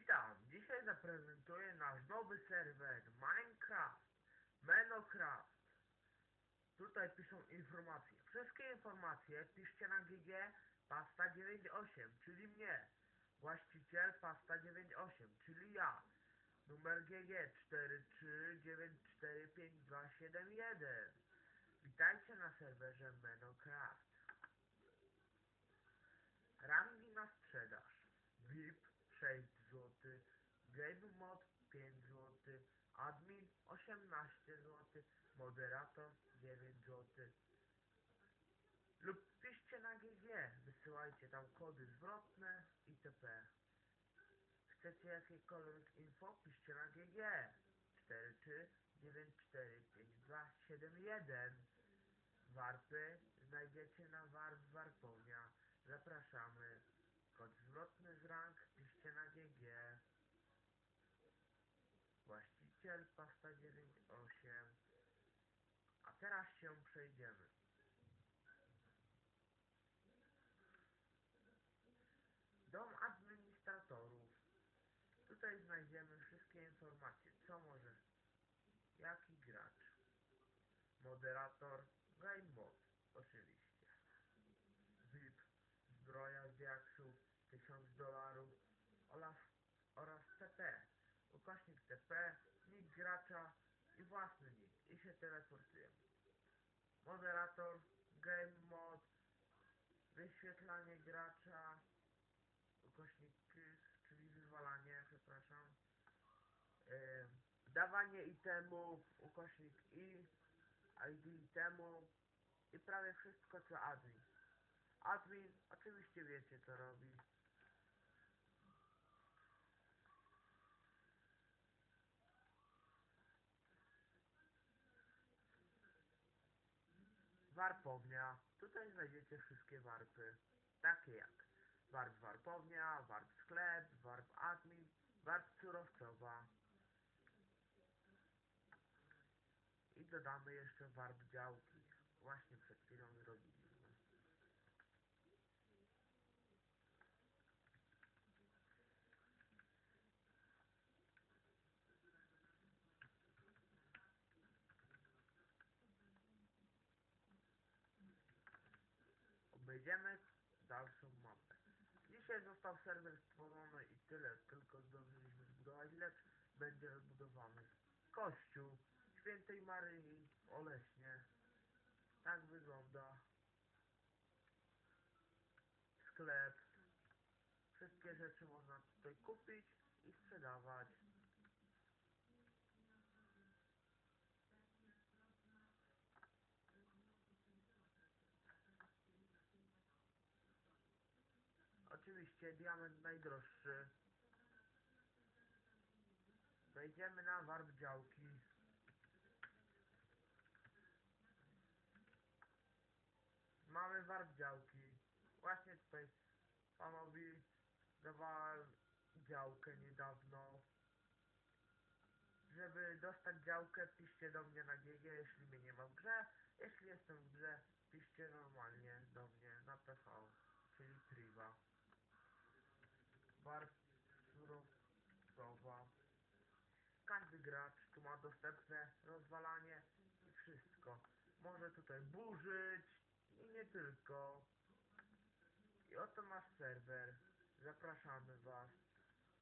Witam! Dzisiaj zaprezentuję nasz nowy serwer Minecraft, Menocraft. Tutaj piszą informacje. Wszystkie informacje piszcie na GG Pasta98, czyli mnie. Właściciel Pasta98, czyli ja. Numer GG 439452271. Witajcie na serwerze Menocraft. Rangi na sprzedaż. VIP 6 zł, Mod 5 zł, Admin 18 zł, Moderator 9 zł. Lub piszcie na GG, wysyłajcie tam kody zwrotne itp. Chcecie jakiekolwiek info? Piszcie na GG 43945271 Warpy znajdziecie na Warp Warponia. Zapraszamy. Kod zwrotny z rank piszcie na GG. Właściciel pasta 98. A teraz się przejdziemy. Dom administratorów. Tutaj znajdziemy wszystkie informacje, co może, jaki gracz, moderator, game mod, oczywiście, VIP, zbroja z diaksów, 1000 dolarów oraz, oraz TP, ukośnik TP, i własny nick i się teleportujemy. Moderator, game mod, wyświetlanie gracza, ukośnik KIS, czyli wywalanie, przepraszam, yy, dawanie itemów, ukośnik i, ID itemu i prawie wszystko co admin. Admin, oczywiście wiecie co robi. Warpownia. Tutaj znajdziecie wszystkie warpy. Takie jak warp warpownia, warp sklep, warp admin, warp surowcowa. I dodamy jeszcze warp działki. Właśnie przed chwilą zrobiliśmy. Obejdziemy dalszą mapę. Dzisiaj został serwer stworzony i tyle, tylko zdążyliśmy zbudować, lecz będzie rozbudowany kościół świętej Maryi w Oleśnie. Tak wygląda sklep. Wszystkie rzeczy można tutaj kupić i sprzedawać. Oczywiście diament najdroższy. Wejdziemy na warp działki. Mamy warp działki. Właśnie tutaj panowi dawałem działkę niedawno. Żeby dostać działkę, piszcie do mnie na GG, jeśli mnie nie ma w grze. Jeśli jestem w grze, piszcie normalnie do mnie na PV. Warp surowcowa. Każdy gracz tu ma dostępne rozwalanie i wszystko. Może tutaj burzyć i nie tylko. I oto nasz serwer. Zapraszamy Was.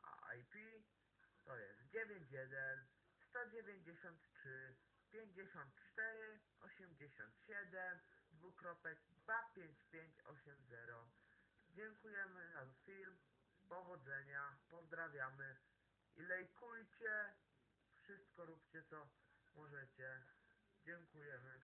A IP to jest 91 193 54 87 dwukropek 25580. Dziękujemy za film. Powodzenia. Pozdrawiamy. I lejkujcie. Wszystko róbcie co możecie. Dziękujemy.